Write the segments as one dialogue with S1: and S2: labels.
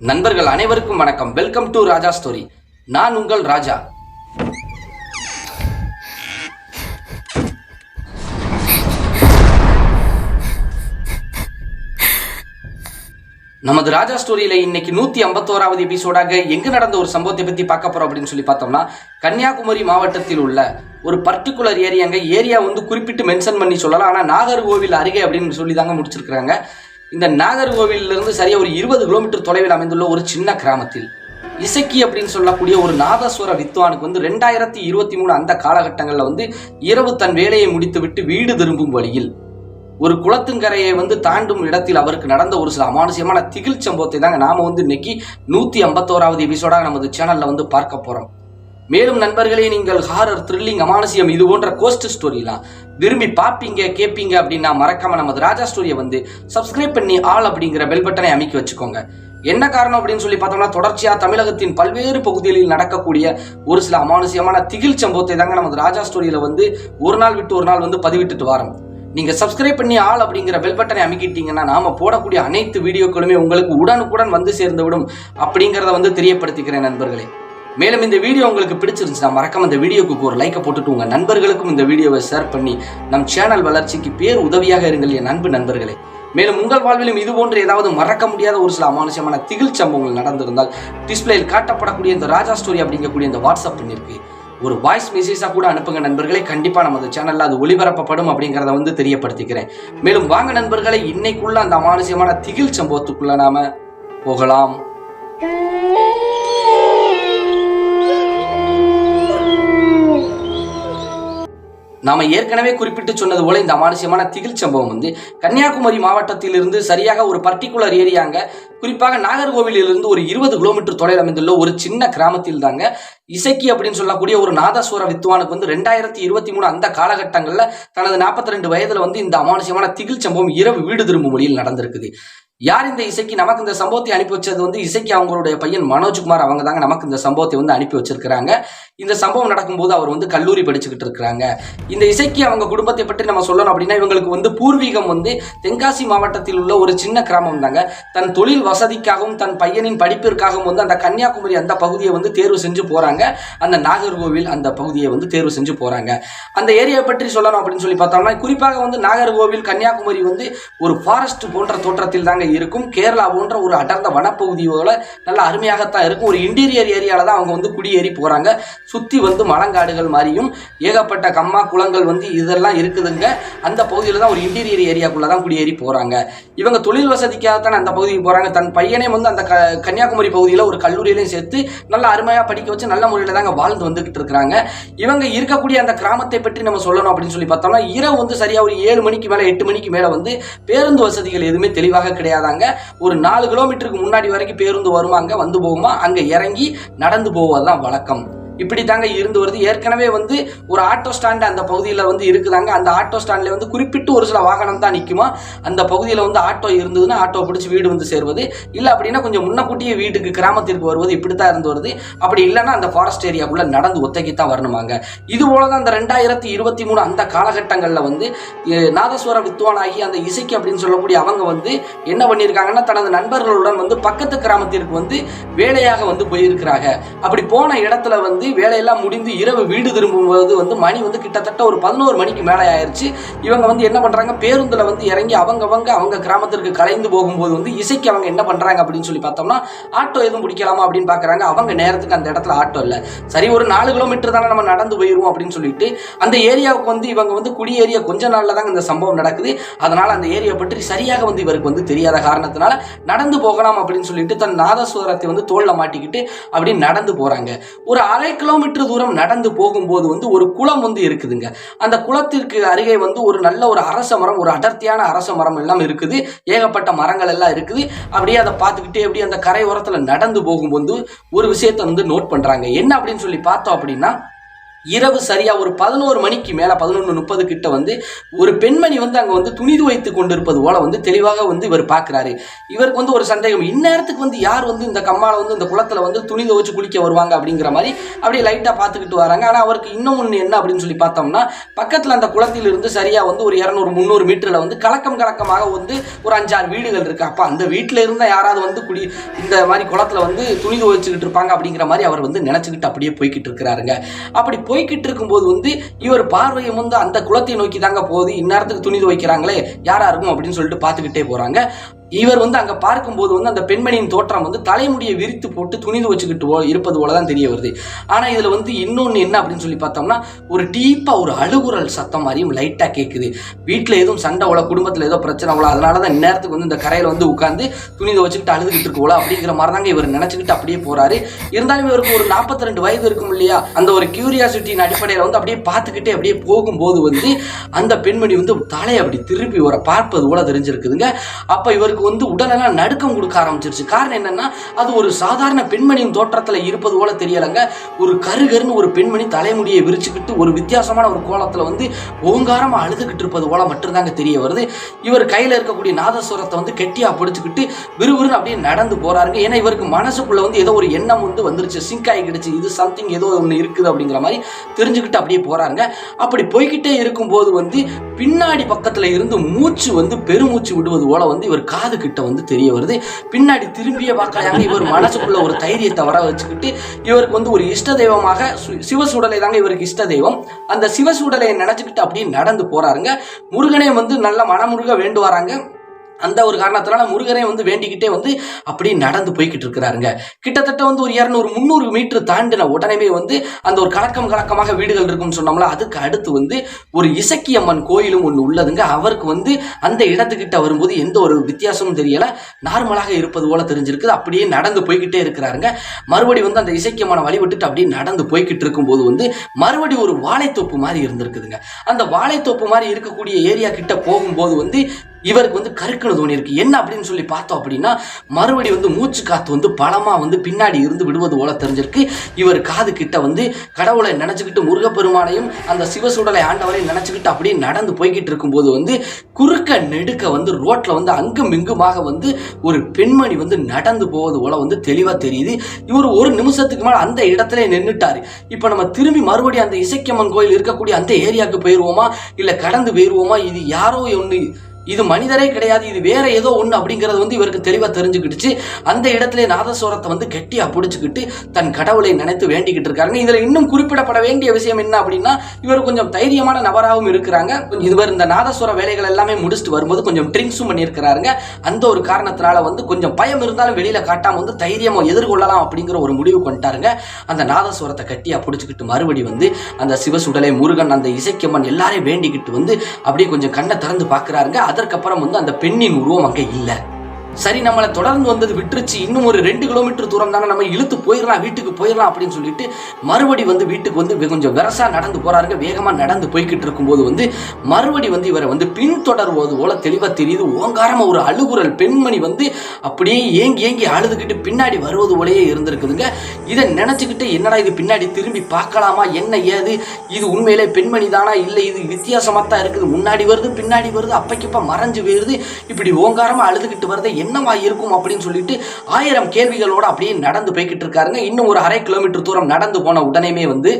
S1: நண்பர்கள் அனைவருக்கும் வணக்கம். வெல்கம் டு ராஜா ஸ்டோரி நான் உங்கள் ராஜா. நமது ராஜா ஸ்டோரியில இன்னைக்கு நூத்தி ஐம்பத்தோராவது எபிசோடாக எங்க நடந்த ஒரு சம்பவத்தை பத்தி பார்க்க போறோம் அப்படின்னு சொல்லி பார்த்தோம்னா கன்னியாகுமரி மாவட்டத்தில் உள்ள ஒரு பர்டிகுலர் ஏரியாங்க ஏரியா வந்து குறிப்பிட்டு மென்ஷன் பண்ணி சொல்லலாம். ஆனா நாகர்கோவில் அருகே அப்படின்னு சொல்லி தாங்க முடிச்சிருக்கிறாங்க. இந்த நாகர்கோவிலிருந்து சரியாக சரியா ஒரு இருபது கிலோமீட்டர் தொலைவில் அமைந்துள்ள ஒரு சின்ன கிராமத்தில். இசக்கி அப்படின்னு சொல்லக்கூடிய ஒரு நாதஸ்வர வித்வானுக்கு வந்து ரெண்டாயிரத்தி இருபத்தி மூணு அந்த காலகட்டங்களில் வந்து இரவு தன் வேலையை முடித்துவிட்டு வீடு திரும்பும் வழியில் ஒரு குளத்துங்கரையை வந்து தாண்டும் இடத்தில் அவருக்கு நடந்த ஒரு சில அமானுஷ்யமான திகில் சம்பவத்தை தாங்க நாம வந்து இன்னைக்கு நூத்தி ஐம்பத்தோராவது எபிசோடாக நமது சேனல்ல வந்து பார்க்க போறோம். மேலும் நண்பர்களே நீங்கள் ஹாரர் த்ரில்லிங் அமானுசியம் இது போன்ற கோஸ்ட் ஸ்டோரிலாம் விரும்பி பார்ப்பீங்க கேட்பீங்க அப்படின்னா மறக்காம நமது ராஜா ஸ்டோரியை வந்து சப்ஸ்கிரைப் பண்ணி ஆள் அப்படிங்கிற பெல் பட்டனை அமைக்கி வச்சுக்கோங்க. என்ன காரணம் அப்படின்னு சொல்லி பார்த்தோம்னா தொடர்ச்சியாக தமிழகத்தின் பல்வேறு பகுதிகளில் நடக்கக்கூடிய ஒரு சில அமானுசியமான திகில் சம்பவத்தை தாங்க நமது ராஜா ஸ்டோரியில் வந்து ஒரு நாள் விட்டு ஒரு நாள் வந்து பதிவிட்டுட்டு வரோம். நீங்கள் சப்ஸ்கிரைப் பண்ணி ஆள் அப்படிங்கிற பெல் பட்டனை அமைக்கிட்டீங்கன்னா நாம் போடக்கூடிய அனைத்து வீடியோக்களுமே உங்களுக்கு உடனுக்குடன் வந்து சேர்ந்து விடும் அப்படிங்கிறத வந்து தெரியப்படுத்திக்கிறேன் நண்பர்களே. மேலும் இந்த வீடியோ உங்களுக்கு பிடிச்சிருந்துச்சுன்னா மறக்காம இந்த வீடியோக்கு ஒரு லைக்கை போட்டுட்டு உங்கள் நண்பர்களுக்கும் இந்த வீடியோவை ஷேர் பண்ணி நம் சேனல் வளர்ச்சிக்கு பேர் உதவியாக இருங்கள் என் அன்பு நண்பர்களே. மேலும் உங்கள் வாழ்விலும் இது போன்ற ஏதாவது மறக்க முடியாத ஒரு சில அமானுஷமான திகில் சம்பவங்கள் நடந்திருந்தால் டிஸ்பிளேயில் காட்டப்படக்கூடிய இந்த ராஜா ஸ்டோரி அப்படிங்கக்கூடிய இந்த வாட்ஸ்அப் பண்ணிருக்கு ஒரு வாய்ஸ் மெசேஜாக கூட அனுப்புங்க நண்பர்களே. கண்டிப்பாக நமது சேனலில் அது ஒளிபரப்பப்படும் அப்படிங்கிறத வந்து தெரியப்படுத்திக்கிறேன். மேலும் வாங்க நண்பர்களே இன்னைக்குள்ள அந்த அமானுஷ்யமான திகில் சம்பவத்துக்குள்ள நாம போகலாம். நாம ஏற்கனவே குறிப்பிட்டு சொன்னது போல இந்த அமானுஷ்யமான திகில் சம்பவம் வந்து கன்னியாகுமரி மாவட்டத்திலிருந்து சரியாக ஒரு பர்டிகுலர் ஏரியாங்க குறிப்பாக நாகர்கோவிலிருந்து ஒரு இருபது கிலோமீட்டர் தொலைவில் அமைந்துள்ள ஒரு சின்ன கிராமத்தில் தாங்க இசக்கி அப்படின்னு சொல்லக்கூடிய ஒரு நாதஸ்வர வித்வானுக்கு வந்து ரெண்டாயிரத்தி இருபத்தி மூணு அந்த காலகட்டங்களில் தனது நாற்பத்தி ரெண்டு வயதில் வந்து இந்த அமானுஷ்யமான திகில் சம்பவம் இரவு வீடு திரும்பும் வழியில் நடந்திருக்குது. யார் இந்த இசைக்கு நமக்கு இந்த சம்பவத்தை அனுப்பி வச்சது வந்து இசைக்கு அவங்களுடைய பையன் மனோஜ்குமார் அவங்க தாங்க நமக்கு இந்த சம்பவத்தை வந்து அனுப்பி வச்சிருக்கிறாங்க. இந்த சம்பவம் நடக்கும்போது அவர் வந்து கல்லூரி படிச்சுக்கிட்டு இருக்கிறாங்க. இந்த இசைக்கு அவங்க குடும்பத்தை பற்றி நம்ம சொல்லணும் அப்படின்னா இவங்களுக்கு வந்து பூர்வீகம் வந்து தென்காசி மாவட்டத்தில் உள்ள ஒரு சின்ன கிராமம் தாங்க. தன் தொழில் வசதிக்காகவும் தன் பையனின் படிப்பிற்காகவும் வந்து அந்த கன்னியாகுமரி அந்த பகுதியை வந்து தேர்வு செஞ்சு போறாங்க. அந்த நாகர்கோவில் அந்த பகுதியை வந்து தேர்வு செஞ்சு போறாங்க. அந்த ஏரியாவை பற்றி சொல்லணும் அப்படின்னு சொல்லி பார்த்தோம்னா குறிப்பாக வந்து நாகர்கோவில் கன்னியாகுமரி வந்து ஒரு ஃபாரஸ்ட் போன்ற தோற்றத்தில் தாங்க இருக்கும். கேரளா போன்ற ஒரு அடர்ந்த வனப்பகுதியோட நல்ல அருமையாகத்தான் இருக்கும். ஒரு இன்டீரியர் ஏரியாவில் தான் அவங்க வந்து குடியேறி போகிறாங்க சுற்றி வந்து மலங்காடுகள் மாதிரியும் ஏகப்பட்ட கம்மா குளங்கள் வந்து இதெல்லாம் இருக்குதுங்க. அந்த பகுதியில் தான் ஒரு இன்டீரியர் ஏரியாக்குள்ளே தான் குடியேறி போகிறாங்க இவங்க தொழில் வசதிக்காகத்தான் அந்த பகுதிக்கு போகிறாங்க தன் பையனே வந்து அந்த க கன்னியாகுமரி பகுதியில் ஒரு கல்லூரியிலையும் சேர்த்து நல்ல அருமையாக படிக்க வச்சு நல்ல முறையில் தாங்க வாழ்ந்து வந்துக்கிட்டு இருக்கிறாங்க. இவங்க இருக்கக்கூடிய அந்த கிராமத்தை பற்றி நம்ம சொல்லணும் அப்படின்னு சொல்லி பார்த்தோம்னா இரவு வந்து சரியாக ஒரு ஏழு மணிக்கு மேலே எட்டு மணிக்கு மேலே வந்து பேருந்து வசதிகள் எதுவுமே தெளிவாக கிடையாது. கிடையாதாங்க. ஒரு நாலு கிலோமீட்டருக்கு முன்னாடி வரைக்கும் பேருந்து வருமாங்க வந்து போகுமா? அங்க இறங்கி நடந்து போவதுதான் வழக்கம். இப்படி தாங்க இருந்து வருது. ஏற்கனவே வந்து ஒரு ஆட்டோ ஸ்டாண்டு அந்த பகுதியில் வந்து இருக்குதாங்க. அந்த ஆட்டோ ஸ்டாண்டில் வந்து குறிப்பிட்டு ஒரு சில வாகனம் தான் நிற்குமா அந்த பகுதியில் வந்து ஆட்டோ இருந்ததுன்னா ஆட்டோ பிடிச்சி வீடு வந்து சேருவது. இல்லை அப்படின்னா கொஞ்சம் முன்னக்கூட்டியே வீட்டுக்கு கிராமத்திற்கு வருவது. இப்படி தான் இருந்து வருது. அப்படி இல்லைன்னா அந்த ஃபாரஸ்ட் ஏரியாக்குள்ளே நடந்து ஒத்தைக்கு தான் வரணுமாங்க. இது போல தான் அந்த ரெண்டாயிரத்தி இருபத்தி மூணு அந்த காலகட்டங்களில் வந்து நாதஸ்வர வித்வானாகி அந்த இசைக்கு அப்படின்னு சொல்லக்கூடிய அவங்க வந்து என்ன பண்ணியிருக்காங்கன்னா தனது நண்பர்களுடன் வந்து பக்கத்து கிராமத்திற்கு வந்து வேலையாக வந்து போயிருக்கிறாங்க. அப்படி போன இடத்துல வந்து வேலையெல்லாம் முடிந்து இரவு வீடு திரும்பும்போது வந்து மணி வந்து கிட்டத்தட்ட ஒரு பதினோரு மணிக்கு மேலே ஆயிடுச்சு இவங்க வந்து என்ன பண்ணுறாங்க பேருந்தில் வந்து இறங்கி அவங்கவங்க அவங்க கிராமத்திற்கு கலைந்து போகும்போது வந்து இசைக்கு அவங்க என்ன பண்ணுறாங்க அப்படின்னு சொல்லி பார்த்தோம்னா ஆட்டோ எதுவும் பிடிக்கலாமா அப்படின்னு பார்க்குறாங்க. அவங்க நேரத்துக்கு அந்த இடத்துல ஆட்டோ இல்லை. சரி ஒரு நாலு கிலோமீட்டர் தானே நம்ம நடந்து போயிடுவோம் அப்படின்னு சொல்லிட்டு அந்த ஏரியாவுக்கு வந்து இவங்க வந்து குடியேறிய கொஞ்ச நாளில் தாங்க இந்த சம்பவம் நடக்குது. அதனால் அந்த ஏரியா பற்றி சரியாக வந்து இவருக்கு வந்து தெரியாத காரணத்தினால நடந்து போகலாம் அப்படின்னு சொல்லிட்டு தன் நாதஸ்வரத்தை வந்து தோளில் மாட்டிக்கிட்டு அப்படி நடந்து போகிறாங்க ஒரு அரை கிலோமீட்டர் தூரம் நடந்து போகும்போது வந்து ஒரு குளம் வந்து இருக்குதுங்க. அந்த குளத்திற்கு அருகே வந்து ஒரு நல்ல ஒரு அரச மரம் ஒரு அடர்த்தியான அரச மரம் எல்லாம் இருக்குது. ஏகப்பட்ட மரங்கள் எல்லாம் இருக்குது. அப்படியே அதை பார்த்துக்கிட்டே அப்படியே அந்த கரை நடந்து போகும்போது ஒரு விஷயத்தை வந்து நோட் பண்றாங்க. என்ன அப்படின்னு சொல்லி பார்த்தோம் அப்படின்னா இரவு சரியாக ஒரு பதினோரு மணிக்கு மேலே பதினொன்று முப்பது கிட்ட வந்து ஒரு பெண்மணி வந்து அங்கே வந்து துணி துவைத்து கொண்டிருப்பது போல வந்து தெளிவாக வந்து இவர் பார்க்குறாரு. இவருக்கு வந்து ஒரு சந்தேகம் இந்நேரத்துக்கு வந்து யார் வந்து இந்த கம்மாவில் வந்து இந்த குளத்தில் வந்து துணி துவைச்சு குளிக்க வருவாங்க அப்படிங்கிற மாதிரி அப்படியே லைட்டாக பார்த்துக்கிட்டு வராங்க. ஆனால் அவருக்கு இன்னும் ஒன்று என்ன அப்படின்னு சொல்லி பார்த்தோம்னா பக்கத்தில் அந்த குளத்திலிருந்து சரியாக வந்து ஒரு இரநூறு முந்நூறு மீட்டரில் வந்து கலக்கம் கலக்கமாக வந்து ஒரு அஞ்சாறு வீடுகள் இருக்குது அப்போ அந்த வீட்டில் இருந்தால் யாராவது வந்து குடி இந்த மாதிரி குளத்துல வந்து துணி துவைச்சிக்கிட்டு இருப்பாங்க அப்படிங்கிற மாதிரி அவர் வந்து நினச்சிக்கிட்டு அப்படியே போய்கிட்டு இருக்கிறாருங்க. அப்படி போய் போய்கிட்டு இருக்கும்போது வந்து இவர் பார்வையும் வந்து அந்த குளத்தை நோக்கி தாங்க போகுது. இந்நேரத்துக்கு துணி துவைக்கிறாங்களே யாரா இருக்கும் அப்படின்னு சொல்லிட்டு பார்த்துக்கிட்டே போறாங்க. இவர் வந்து அங்க பார்க்கும்போது வந்து அந்த பெண்மணியின் தோற்றம் வந்து தலைமுடியை விரித்து போட்டு துணி வச்சுக்கிட்டு இருப்பது போல தான் தெரிய வருது. ஆனா இதுல வந்து இன்னொன்னு என்ன அப்படின்னு சொல்லி பார்த்தோம்னா ஒரு டீப்பா ஒரு அழுகுரல் சத்தம் மாதிரியும் லைட்டா கேட்குது வீட்டில் எதுவும் சண்டை உள்ள குடும்பத்தில் ஏதோ பிரச்சனை உள்ள அதனால தான் இந்நேரத்துக்கு வந்து இந்த கரையில் வந்து உட்காந்து துணி வச்சுக்கிட்டு அழுதுகிட்டு இருக்கு அப்படிங்கிற மாதிரி தாங்க இவர் நினச்சிக்கிட்டு அப்படியே போறாரு. இருந்தாலும் இவருக்கு ஒரு 42 ரெண்டு வயது இருக்கும் இல்லையா? அந்த ஒரு கியூரியாசிட்டியின் அடிப்படையில் வந்து அப்படியே பார்த்துக்கிட்டே அப்படியே போகும்போது வந்து அந்த பெண்மணி வந்து தலையை அப்படி திருப்பி இவரை பார்ப்பது போல தெரிஞ்சிருக்குதுங்க. அப்போ இவருக்கு வந்து உடலெல்லாம் நடுக்கம் கொடுக்க ஆரம்பிச்சிருச்சு. காரணம் என்னன்னா அது ஒரு சாதாரண பெண்மணியின் தோற்றத்தில் இருப்பது போல தெரியலைங்க. ஒரு கருகருன்னு ஒரு பெண்மணி தலைமுடியை விரிச்சுக்கிட்டு ஒரு வித்தியாசமான ஒரு கோலத்தில் வந்து ஓங்காரமாக அழுதுகிட்டு இருப்பது போல மட்டும்தாங்க தெரிய வருது. இவர் கையில் இருக்கக்கூடிய நாதஸ்வரத்தை வந்து கெட்டியாக பிடிச்சிக்கிட்டு விறுவிறுன்னு அப்படியே நடந்து போகிறாருங்க ஏன்னா இவருக்கு மனசுக்குள்ளே வந்து ஏதோ ஒரு எண்ணம் வந்து வந்துருச்சு. சிங்க் ஆகிடுச்சு. இது சம்திங் ஏதோ ஒன்று இருக்குது அப்படிங்கிற மாதிரி தெரிஞ்சுக்கிட்டு அப்படியே போகிறாருங்க அப்படி போய்கிட்டே இருக்கும்போது வந்து பின்னாடி பக்கத்துல இருந்து மூச்சு வந்து பெருமூச்சு விடுவது போல வந்து இவர் காது கிட்ட வந்து தெரிய வருது. பின்னாடி திரும்பிய பார்க்கலாங்க இவர் மனசுக்குள்ள ஒரு தைரியத்தை வர வச்சுக்கிட்டு இவருக்கு வந்து ஒரு இஷ்ட தெய்வமாக சு- சிவசூடலை தாங்க இவருக்கு இஷ்ட தெய்வம். அந்த சிவசூடலை நினைச்சுக்கிட்டு அப்படியே நடந்து போறாருங்க. முருகனே வந்து நல்ல மனமுருக வேண்டுவாராங்க. அந்த ஒரு காரணத்தினால முருகரையும் வந்து வேண்டிக்கிட்டே வந்து அப்படியே நடந்து போய்கிட்டு இருக்கிறாருங்க. கிட்டத்தட்ட வந்து ஒரு இரநூறு முந்நூறு மீட்டர் தாண்டின உடனே வந்து அந்த ஒரு கலக்கம் கலக்கமாக வீடுகள் இருக்கும்னு சொன்னோம்ல அதுக்கு அடுத்து வந்து ஒரு இசக்கி அம்மன் கோயிலும் ஒன்று உள்ளதுங்க. அவருக்கு வந்து அந்த இடத்துக்கிட்ட வரும்போது எந்த ஒரு வித்தியாசமும் தெரியல. நார்மலாக இருப்பது போல தெரிஞ்சிருக்குது. அப்படியே நடந்து போய்கிட்டே இருக்கிறாருங்க. மறுபடி வந்து அந்த இசக்கி அம்மனை வழிபட்டுட்டு அப்படியே நடந்து போய்கிட்டு இருக்கும்போது வந்து மறுபடி ஒரு வாழைத்தோப்பு மாதிரி இருந்திருக்குதுங்க. அந்த வாழைத்தோப்பு மாதிரி இருக்கக்கூடிய ஏரியா கிட்ட போகும்போது வந்து இவருக்கு வந்து கருக்கணு தோணி இருக்கு. என்ன அப்படின்னு சொல்லி பார்த்தோம் அப்படின்னா மறுபடி வந்து மூச்சு காத்து வந்து பலமா வந்து பின்னாடி இருந்து விடுவது போல தெரிஞ்சிருக்கு. இவர் காது கிட்ட வந்து கடவுளை நினைச்சுக்கிட்டு முருகப்பெருமானையும் அந்த சிவசுடலை ஆண்டவரையும் நினைச்சுக்கிட்டு அப்படியே நடந்து போய்கிட்டு இருக்கும்போது வந்து குறுக்க நெடுக்க வந்து ரோட்ல வந்து அங்கும் இங்குமாக வந்து ஒரு பெண்மணி வந்து நடந்து போவது போல வந்து தெளிவா தெரியுது. இவர் ஒரு நிமிஷத்துக்கு மேல அந்த இடத்துல நின்றுட்டாரு இப்போ நம்ம திரும்பி மறுபடியும் அந்த இசைக்கம்மன் கோயில் இருக்கக்கூடிய அந்த ஏரியாவுக்கு போயிடுவோமா இல்ல கடந்து போயிடுவோமா இது யாரோ ஒன்று இது மனிதரே கிடையாது இது வேற ஏதோ ஒன்று அப்படிங்கிறது வந்து இவருக்கு தெளிவாக தெரிஞ்சுக்கிடுச்சு அந்த இடத்துல நாதஸ்வரத்தை வந்து கெட்டியாக பிடிச்சிக்கிட்டு தன் கடவுளை நினைத்து வேண்டிக்கிட்டு இருக்காருங்க. இதில் இன்னும் குறிப்பிடப்பட வேண்டிய விஷயம் என்ன அப்படின்னா இவர் கொஞ்சம் தைரியமான நபராகவும் இருக்கிறாங்க. கொஞ்சம் இதுவர் இந்த நாதஸ்வர வேலைகள் எல்லாமே முடிச்சுட்டு வரும்போது கொஞ்சம் ட்ரிங்க்ஸும் பண்ணியிருக்கிறாருங்க. அந்த ஒரு காரணத்தினால வந்து கொஞ்சம் பயம் இருந்தாலும் வெளியில காட்டாமல் வந்து தைரியமாக எதிர்கொள்ளலாம் அப்படிங்கிற ஒரு முடிவு கொண்டாருங்க. அந்த நாதஸ்வரத்தை கட்டியாக பிடிச்சிக்கிட்டு மறுபடி வந்து அந்த சிவசுடலை முருகன் அந்த இசைக்கம்மன் எல்லாரையும் வேண்டிக்கிட்டு வந்து அப்படியே கொஞ்சம் கண்ணை திறந்து பார்க்குறாருங்க. அதற்கப்புறம் வந்து அந்த பெண்ணின் உருவம் அங்கே இல்லை. சரி நம்மளை தொடர்ந்து வந்தது விட்டுருச்சு. இன்னும் ஒரு ரெண்டு கிலோமீட்டர் தூரம் தானே நம்ம இழுத்து போயிடலாம் வீட்டுக்கு போயிடலாம் அப்படின்னு சொல்லிட்டு மறுபடி வந்து வீட்டுக்கு வந்து கொஞ்சம் வெரசா நடந்து போறாருங்க. வேகமா நடந்து போய்கிட்டு இருக்கும்போது வந்து மறுபடி வந்து இவரை வந்து பின்தொடர்வது போல தெளிவா தெரியுது. ஓங்காரமா ஒரு அழுகுரல் பெண்மணி வந்து அப்படியே ஏங்கி ஏங்கி அழுதுகிட்டு பின்னாடி வருவது போலயே இருந்திருக்குதுங்க. இதை நினைச்சுக்கிட்டு என்னடா இது பின்னாடி திரும்பி பார்க்கலாமா? என்ன ஏது? இது உண்மையிலே பெண்மணி தானா? இல்லை இது வித்தியாசமா தான் இருக்குது. முன்னாடி வருது பின்னாடி வருது அப்பைக்கப்ப மறைஞ்சு வருது இப்படி ஓங்காரமா அழுதுகிட்டு வருது என்னவா இருக்கும் அப்படின்னு சொல்லிட்டு ஆயிரம் கேள்விகளோடு அப்படியே நடந்து போய்கிட்டு இருக்காருங்க. இன்னும் ஒரு அரை கிலோமீட்டர் தூரம் நடந்து போன உடனேமே வந்து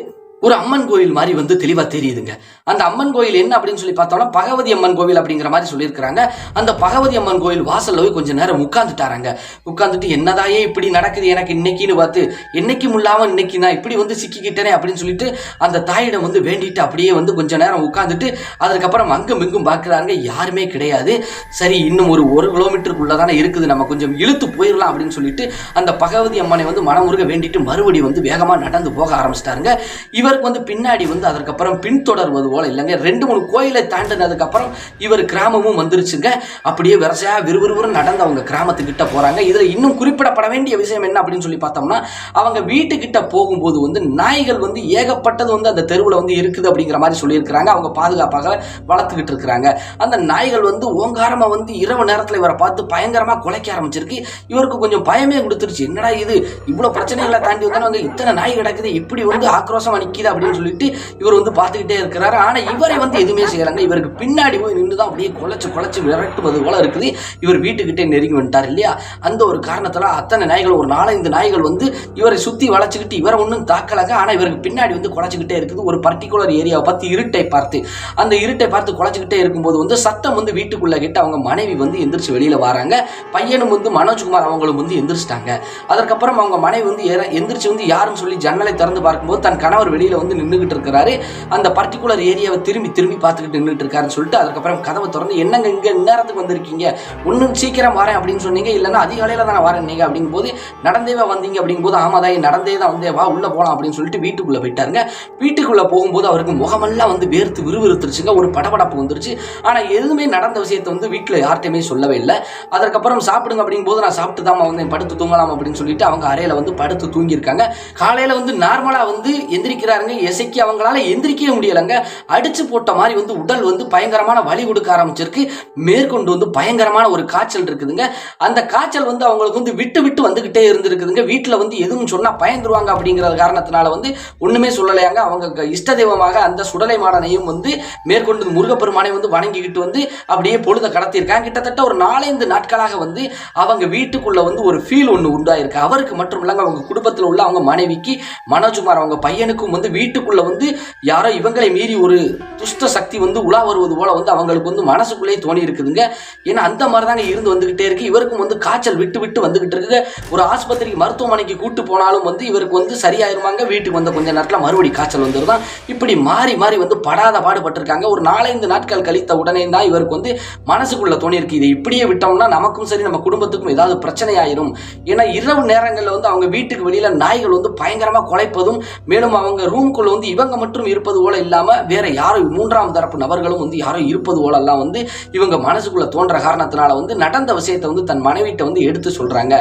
S1: ஒரு அம்மன் கோயில் மாதிரி வந்து தெளிவாக தெரியுதுங்க. அந்த அம்மன் கோயில் என்ன அப்படின்னு சொல்லி பார்த்தோம்னா பகவதி அம்மன் கோவில் அப்படிங்கிற மாதிரி சொல்லியிருக்கிறாங்க. அந்த பகவதி அம்மன் கோயில் வாசல்ல போய் கொஞ்சம் நேரம் உட்காந்துட்டாராங்க உட்காந்துட்டு என்னதாயே இப்படி நடக்குது? எனக்கு இன்னைக்குன்னு பார்த்து என்னைக்கும் இல்லாமல் இன்னைக்கு நான் இப்படி வந்து சிக்கிக்கிட்டேனே அப்படின்னு சொல்லிட்டு அந்த தாயிடம் வந்து வேண்டிட்டு அப்படியே வந்து கொஞ்சம் நேரம் உட்காந்துட்டு அதுக்கப்புறம் அங்கும் இங்கும் பார்க்குறாங்க யாருமே கிடையாது. சரி இன்னும் ஒரு ஒரு கிலோமீட்டருக்குள்ளே தானே இருக்குது. நம்ம கொஞ்சம் இழுத்து போயிடலாம் அப்படின்னு சொல்லிட்டு அந்த பகவதி அம்மனை வந்து மனமுருக வேண்டிட்டு மறுபடி வந்து வேகமாக நடந்து போக ஆரம்பிச்சிட்டாருங்க. இவருக்கு வந்து பின்னாடி வந்து அதற்கப்புறம் பின்தொடர்வது போல இல்லைங்க. ரெண்டு மூணு கோயிலை தாண்டினதுக்கப்புறம் இவர் கிராமமும் வந்துருச்சுங்க. அப்படியே விரசையாக விறுவிறுவிறு நடந்து அவங்க கிராமத்துக்கிட்ட போகிறாங்க இதில் இன்னும் குறிப்பிடப்பட வேண்டிய விஷயம் என்ன அப்படின்னு சொல்லி பார்த்தோம்னா அவங்க வீட்டுக்கிட்ட போகும்போது வந்து நாய்கள் வந்து ஏகப்பட்டது வந்து அந்த தெருவில் வந்து இருக்குது அப்படிங்கிற மாதிரி சொல்லியிருக்கிறாங்க. அவங்க பாதுகாப்பாக வளர்த்துக்கிட்டு இருக்கிறாங்க. அந்த நாய்கள் வந்து ஓங்காரமாக வந்து இரவு நேரத்தில் இவரை பார்த்து பயங்கரமாக குலைக்க ஆரம்பிச்சிருக்கு. இவருக்கு கொஞ்சம் பயமே கொடுத்துருச்சு. என்னடா இது? இவ்வளோ பிரச்சனைகளை தாண்டி வந்தாலும் வந்து இத்தனை நாய் கிடக்குது. இப்படி வந்து ஆக்ரோஷமாக நிற்க நிக்குது அப்படின்னு சொல்லிட்டு இவர் வந்து பார்த்துக்கிட்டே இருக்கிறாரு. ஆனா இவரை வந்து எதுவுமே செய்யறாங்க இவருக்கு பின்னாடி போய் நின்று தான் அப்படியே குலைச்சு குலைச்சு விரட்டுவது போல இருக்குது. இவர் வீட்டுக்கிட்டே நெருங்கி வந்துட்டார் இல்லையா? அந்த ஒரு காரணத்தில் அத்தனை நாய்கள் ஒரு நாலஞ்சு நாய்கள் வந்து இவரை சுத்தி வளைச்சிக்கிட்டு இவரை ஒன்றும் தாக்கலாங்க. ஆனால் இவருக்கு பின்னாடி வந்து குலைச்சிக்கிட்டே இருக்குது. ஒரு பர்டிகுலர் ஏரியாவை பார்த்து இருட்டை பார்த்து. அந்த இருட்டை பார்த்து குலைச்சிக்கிட்டே இருக்கும்போது வந்து சத்தம் வந்து வீட்டுக்குள்ள கிட்ட அவங்க மனைவி வந்து எந்திரிச்சு வெளியில வராங்க. பையனும் வந்து மனோஜ்குமார் அவங்களும் வந்து எந்திரிச்சிட்டாங்க. அதற்கப்புறம் அவங்க மனைவி வந்து எந்திரிச்சு வந்து யாருன்னு சொல்லி ஜன்னலை திறந்து பார்க்கும்போது தன் கணவர் வெளியே வெளியில் வந்து நின்றுக்கிட்டு இருக்கிறாரு. அந்த பர்டிகுலர் ஏரியாவை திரும்பி திரும்பி பார்த்துக்கிட்டு நின்றுட்டு இருக்காருன்னு சொல்லிட்டு அதுக்கப்புறம் கதவை திறந்து என்னங்க இங்கே நேரத்துக்கு வந்திருக்கீங்க? ஒன்றும் சீக்கிரம் வரேன் அப்படின்னு சொன்னீங்க. இல்லைன்னா அதிகாலையில் தானே வரேன் நீங்கள் அப்படிங்கும்போது நடந்தேவா வந்தீங்க அப்படிங்கும்போது நடந்தே தான் வந்தே வா உள்ளே போகலாம் அப்படின்னு சொல்லிட்டு வீட்டுக்குள்ள போயிட்டாருங்க. வீட்டுக்குள்ள போகும்போது அவருக்கு முகமெல்லாம் வந்து வேர்த்து விறுவிறுத்துருச்சுங்க. ஒரு படபடப்பு வந்துருச்சு. ஆனா எதுவுமே நடந்த விஷயத்தை வந்து வீட்டில் யார்கிட்டையுமே சொல்லவே இல்லை. அதற்கப்புறம் சாப்பிடுங்க அப்படிங்கும்போது நான் சாப்பிட்டு தான் வந்தேன் படுத்து தூங்கலாம் அப்படின்னு சொல்லிட்டு அவங்க அறையில் வந்து படுத்து தூங்கியிருக்காங்க. காலையில் வந்து நார்மலா வந்து எந்திரிக்கிற இருக்காருங்க எசைக்கு அவங்களால எந்திரிக்கவே முடியலைங்க. அடிச்சு போட்ட மாதிரி வந்து உடல் வந்து பயங்கரமான வலி கொடுக்க ஆரம்பிச்சிருக்கு. மேற்கொண்டு வந்து பயங்கரமான ஒரு காய்ச்சல் இருக்குதுங்க. அந்த காய்ச்சல் வந்து அவங்களுக்கு வந்து விட்டு விட்டு வந்துகிட்டே இருந்திருக்குதுங்க. வீட்டில் வந்து எதுவும் சொன்னா பயந்துருவாங்க அப்படிங்கிற காரணத்தினால வந்து ஒண்ணுமே சொல்லலையாங்க. அவங்க இஷ்ட தெய்வமாக அந்த சுடலை மாடனையும் வந்து மேற்கொண்டு முருகப்பெருமானை வந்து வணங்கிக்கிட்டு வந்து அப்படியே பொழுத கடத்தியிருக்காங்க. கிட்டத்தட்ட ஒரு நாலஞ்சு நாட்களாக வந்து அவங்க வீட்டுக்குள்ள வந்து ஒரு ஃபீல் ஒன்று உண்டாயிருக்கு. அவருக்கு மட்டும் இல்லைங்க அவங்க குடும்பத்தில் உள்ள அவங்க மனைவிக்கு மனோஜ்குமார் அவங்க பையனுக்கும் வந்து வீட்டுக்குள்ள வந்து யாரோ இவங்களை மீறி ஒரு துஷ்ட சக்தி வந்து உலா வருவது போல வந்து அவங்களுக்கு வந்து மனசுக்குள்ளேயே தோணி இருக்குதுங்க. ஏன்னா அந்த மாதிரி தாங்க இருந்து வந்துகிட்டே இருக்கு. இவருக்கும் வந்து காய்ச்சல் விட்டு விட்டு வந்துகிட்டு இருக்கு ஒரு ஆஸ்பத்திரிக்கு மருத்துவமனைக்கு கூட்டு போனாலும் வந்து இவருக்கு வந்து சரியாயிருவாங்க வீட்டுக்கு வந்த கொஞ்ச நேரத்தில் மறுபடி காய்ச்சல் வந்துருதான். இப்படி மாறி மாறி வந்து படாத பாடுபட்டிருக்காங்க. ஒரு நாலஞ்சு நாட்கள் கழித்த உடனே தான் இவருக்கு வந்து மனசுக்குள்ள தோணி இருக்கு. இதை இப்படியே விட்டோம்னா நமக்கும் சரி நம்ம குடும்பத்துக்கும் ஏதாவது பிரச்சனை ஆயிரும் ஏன்னா இரவு நேரங்களில் வந்து அவங்க வீட்டுக்கு வெளியில் நாய்கள் வந்து பயங்கரமாக குலைப்பதும் மேலும் அவங்க ரூம்குள்ள வந்து இவங்க மட்டும் இருப்பது போல இல்லாம வேற யாரும் மூன்றாம் தரப்பு நபர்களும் வந்து யாரும் இருப்பது போல எல்லாம் வந்து இவங்க மனசுக்குள்ள தோன்ற காரணத்தினால வந்து நடந்த விஷயத்தை வந்து தன் மனைவிட்ட வந்து எடுத்து சொல்றாங்க.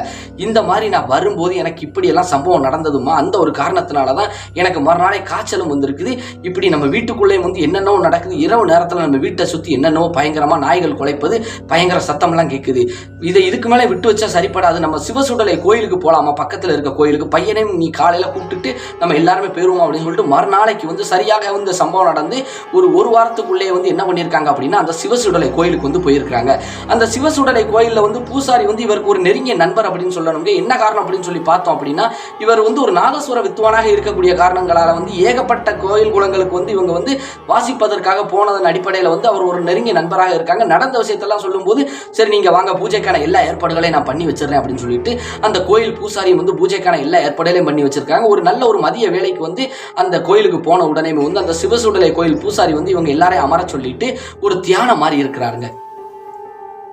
S1: இந்த மாதிரி நான் வரும்போது எனக்கு இப்படி எல்லாம் சம்பவம் நடந்ததுமா? அந்த ஒரு காரணத்தினால தான் எனக்கு மறுநாளே காய்ச்சலும் வந்திருக்குது. இப்படி நம்ம வீட்டுக்குள்ளே வந்து என்னென்னவோ நடக்குது. இரவு நேரத்தில் நம்ம வீட்டை சுற்றி என்னென்னவோ பயங்கரமாக நாய்கள் குலைப்பது பயங்கர சத்தம்லாம் கேட்குது இதை இதுக்கு மேலே விட்டு வச்சா சரிப்படாது. நம்ம சிவசுடலை கோயிலுக்கு போகலாமா பக்கத்தில் இருக்க கோயிலுக்கு பையனையும் நீ காலையில் கூப்பிட்டுட்டு நம்ம எல்லாருமே போயிருவோம் அப்படின்னு சொல்லிட்டு மறுநாளைக்கு வந்து சரியாக வந்து சம்பவம் நடந்து ஒரு ஒரு வாரத்துக்குள்ளே வந்து என்ன பண்ணியிருக்காங்க அப்படின்னா அந்த சிவசுடலை கோயிலுக்கு வந்து போயிருக்காங்க அந்த சிவசுடலை கோயிலில் வந்து பூசாரி வந்து இவருக்கு ஒரு நெருங்கிய நண்பர் அப்படின்னு சொல்லணுங்க. என்ன காரணம் அப்படின்னு சொல்லி பார்த்தோம் அப்படின்னா இவர் வந்து ஒரு நாதஸ்வர வித்வானாக இருக்கக்கூடிய காரணங்களால் வந்து ஏகப்பட்ட கோயில் குளங்களுக்கு வந்து இவங்க வந்து வாசிப்பதற்காக போனதன் அடிப்படையில் வந்து அவர் ஒரு நெருங்கிய நண்பராக இருக்காங்க. நடந்த விஷயத்தெல்லாம் சொல்லும்போது சரி நீங்கள் வாங்க பூஜைக்கான எல்லா ஏற்பாடுகளையும் நான் பண்ணி வச்சிடறேன் அப்படின்னு சொல்லிட்டு அந்த கோயில் பூசாரி வந்து பூஜைக்கான எல்லா ஏற்பாடுகளையும் பண்ணி வச்சிருக்காங்க. ஒரு நல்ல ஒரு மதிய வேலைக்கு வந்து அந்த கோயிலுக்கு போன உடனே வந்து அந்த சிவசுடலை கோயில் பூசாரி வந்து இவங்க எல்லாரையும் அமர சொல்லிட்டு ஒரு தியானம் மாதிரி இருக்கிறாருங்க.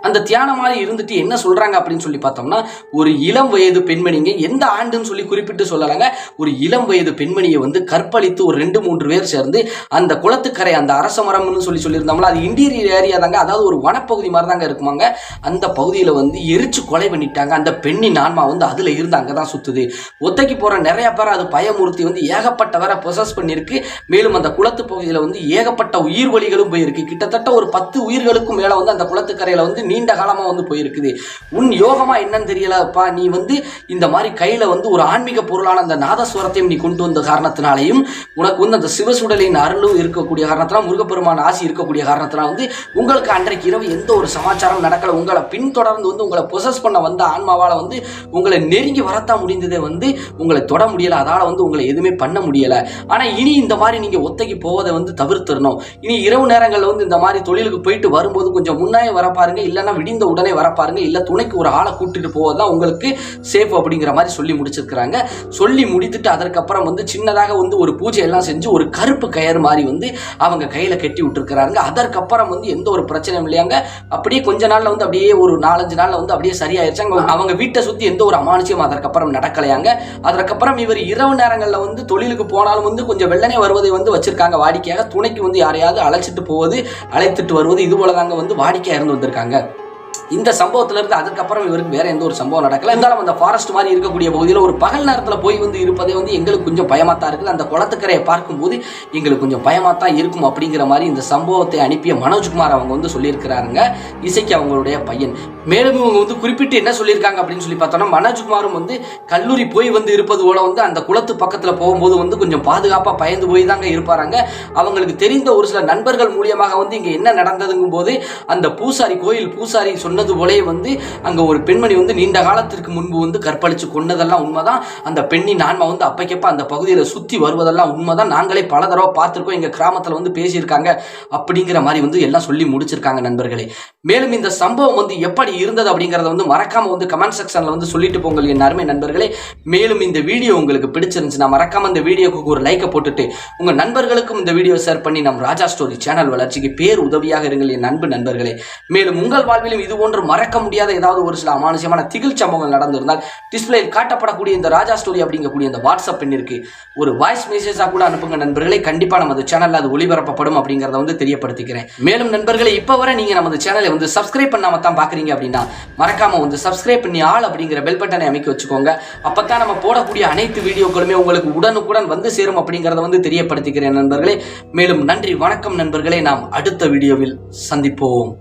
S1: அந்த தியானம் மாதிரி இருந்துட்டு என்ன சொல்றாங்க அப்படின்னு சொல்லி பார்த்தோம்னா ஒரு இளம் வயது பெண்மணிங்க எந்த ஆண்டுன்னு சொல்லி குறிப்பிட்டு சொல்லலாங்க. ஒரு இளம் வயது பெண்மணியை வந்து கற்பழித்து ஒரு ரெண்டு மூன்று பேர் சேர்ந்து அந்த குளத்துக்கரை அந்த அரச மரம்னு சொல்லி சொல்லியிருந்தோம்ல அது இன்டீரியர் ஏரியா தாங்க. அதாவது ஒரு வனப்பகுதி மாதிரி தாங்க இருக்குமாங்க. அந்த பகுதியில் வந்து எரிச்சு கொலை பண்ணிட்டாங்க. அந்த பெண்ணின் ஆன்மா வந்து அதில் இருந்து அங்கே தான் சுத்துது. ஒத்தைக்கு போகிற நிறைய பேர் அது பயமுறுத்தி வந்து ஏகப்பட்ட வேற ப்ரொசஸ் பண்ணியிருக்கு. மேலும் அந்த குளத்து பகுதியில் வந்து ஏகப்பட்ட உயிர் வழிகளும் போயிருக்கு. கிட்டத்தட்ட ஒரு பத்து உயிர்களுக்கும் மேலே வந்து அந்த குளத்துக்கரையில் வந்து நீண்ட காலமாக வந்து போயிருக்குது. உன் யோகமா என்னன்னு தெரியலப்பா. நீ வந்து இந்த மாதிரி கையில் வந்து ஒரு ஆன்மீக பொருளான அந்த நாதஸ்வரத்தையும் நீ கொண்டு வந்த காரணத்தினாலையும் உனக்கு வந்து அந்த சிவசுடலின் அருளும் இருக்கக்கூடிய காரணத்தினால் முருகப்பெருமான் ஆசி இருக்கக்கூடிய காரணத்தினால் வந்து உங்களுக்கு அன்றைக்கு இரவு எந்த ஒரு சமாச்சாரம் நடக்கலை. உங்களை பின்தொடர்ந்து வந்து உங்களை பொசஸ் பண்ண வந்த ஆன்மாவால் வந்து உங்களை நெருங்கி வரத்தான் முடிந்ததே வந்து உங்களை தொட முடியலை. அதால் வந்து உங்களை எதுவுமே பண்ண முடியலை. ஆனால் இனி இந்த மாதிரி நீங்கள் ஒத்தைக்கு போவதை வந்து தவிர்த்திடணும். இனி இரவு நேரங்களில் வந்து இந்த மாதிரி தொழிலுக்கு போயிட்டு வரும்போது கொஞ்சம் முன்னாயே வர பாருங்க. இல்லைன்னா விடிந்த உடனே வர பாருங்க. இல்ல துணைக்கு ஒரு ஆளை கூட்டிட்டு போவதுதான் உங்களுக்கு சேஃப் அப்படிங்கிற மாதிரி சொல்லி முடிச்சிருக்கிறாங்க. சொல்லி முடித்துட்டு அதற்கப்புறம் வந்து சின்னதாக வந்து ஒரு பூஜை எல்லாம் செஞ்சு ஒரு கருப்பு கயர் மாதிரி வந்து அவங்க கையில கட்டி விட்டுருக்கிறாங்க அதற்கப்புறம் வந்து எந்த ஒரு பிரச்சனையும் இல்லையாங்க. அப்படியே கொஞ்ச நாள்ல வந்து அப்படியே ஒரு நாலஞ்சு நாள்ல வந்து அப்படியே சரியாயிருச்சாங்க அவங்க வீட்டை சுத்தி எந்த ஒரு அமானுஷியம் அதற்கப்புறம் நடக்கலையாங்க. அதற்கப்புறம் இவர் இரவு நேரங்களில் வந்து தொழிலுக்கு போனாலும் வந்து கொஞ்சம் வெள்ளனே வருவதை வந்து வச்சிருக்காங்க வாடிக்கையாக. துணைக்கு வந்து யாரையாவது அழைச்சிட்டு போவது அழைத்துட்டு வருவது இது போல தாங்க வந்து வாடிக்கையாக இருந்து வந்திருக்காங்க. இந்த சம்பவத்துல இருந்து அதுக்கப்புறம் இவருக்கு வேற எந்த ஒரு சம்பவம் நடக்கல. இருந்தாலும் அந்த ஃபாரஸ்ட் மாதிரி இருக்கக்கூடிய பகுதியில் ஒரு பகல் நேரத்தில் போய் வந்து இருப்பதே வந்து எங்களுக்கு கொஞ்சம் பயமா தான் இருக்குது. அந்த குளத்துக்கரையை பார்க்கும்போது எங்களுக்கு கொஞ்சம் பயமா தான் இருக்கும் அப்படிங்கிற மாதிரி இந்த சம்பவத்தை அனுப்பிய மனோஜ்குமார் அவங்க வந்து சொல்லியிருக்கிறாருங்க. இசைக்கு அவங்களுடைய பையன். மேலும் இவங்க வந்து குறிப்பிட்டு என்ன சொல்லியிருக்காங்க அப்படின்னு சொல்லி பார்த்தோம்னா மனோஜ்குமாரும் வந்து கல்லூரி போய் வந்து இருப்பது போல வந்து அந்த குளத்து பக்கத்தில் போகும்போது வந்து கொஞ்சம் பாதுகாப்பாக பயந்து போய் தாங்க இருப்பாராங்க. அவங்களுக்கு தெரிந்த ஒரு சில நண்பர்கள் மூலியமாக வந்து இங்கே என்ன நடந்ததுங்கும் போது அந்த பூசாரி கோயில் பூசாரி சொன்னது போலே வந்து அங்கே ஒரு பெண்மணி வந்து நீண்ட காலத்திற்கு முன்பு வந்து கற்பழித்து கொன்னதெல்லாம் உண்மைதான். அந்த பெண்ணின் ஆன்மா வந்து அப்பைக்கப்ப அந்த பகுதியில் சுற்றி வருவதெல்லாம் உண்மைதான். நாங்களே பல தடவை பார்த்துருக்கோம் எங்கள் கிராமத்தில் வந்து பேசியிருக்காங்க அப்படிங்கிற மாதிரி வந்து எல்லாம் சொல்லி முடிச்சிருக்காங்க நண்பர்களே. மேலும் இந்த சம்பவம் வந்து எப்படி இருந்தது அப்படிங்கிறத வந்து மறக்காம வந்து கமெண்ட் செக்ஷனில் வந்து சொல்லிட்டு போங்கள் என் அருமை நண்பர்களே. மேலும் இந்த வீடியோ உங்களுக்கு பிடிச்சிருந்துச்சுன்னா மறக்காம இந்த வீடியோக்கு ஒரு லைக்கை போட்டுட்டு உங்கள் நண்பர்களுக்கும் இந்த வீடியோ ஷேர் பண்ணி நம் ராஜா ஸ்டோரி சேனல் வளர்ச்சிக்கு பேர் உதவியாக இருங்கள் என் அன்பு நண்பர்களே. மேலும் உங்கள் வாழ்விலும் இது போன்று மறக்க முடியாத ஏதாவது ஒரு சில அமானுஷமான திகில் சம்பவங்கள் நடந்திருந்தால் டிஸ்பிளேயில் காட்டப்படக்கூடிய இந்த ராஜா ஸ்டோரி அப்படிங்கக்கூடிய இந்த வாட்ஸ்அப் பெண்ணிற்கு ஒரு வாய்ஸ் மெசேஜாக கூட அனுப்புங்க நண்பர்களே. கண்டிப்பாக நமது சேனலில் அது ஒளிபரப்பப்படும் அப்படிங்கிறத வந்து தெரியப்படுத்திக்கிறேன். மேலும் நண்பர்களே இப்போ வரை நீங்கள் நமது சேனலை வந்து சப்ஸ்கிரைப் பண்ணாம தான் பார்க்குறீங்க அப்படின்னா மறக்காம வந்து சப்ஸ்கிரைப் பண்ணி ஆள் அப்படிங்கிற பெல் பட்டனை அமைக்க வச்சுக்கோங்க. அப்போ தான் நம்ம போடக்கூடிய அனைத்து வீடியோக்களுமே உங்களுக்கு உடனுக்குடன் வந்து சேரும் அப்படிங்கிறத வந்து தெரியப்படுத்திக்கிறேன் நண்பர்களே. மேலும் நன்றி வணக்கம் நண்பர்களே. நாம் அடுத்த வீடியோவில் சந்திப்போம்.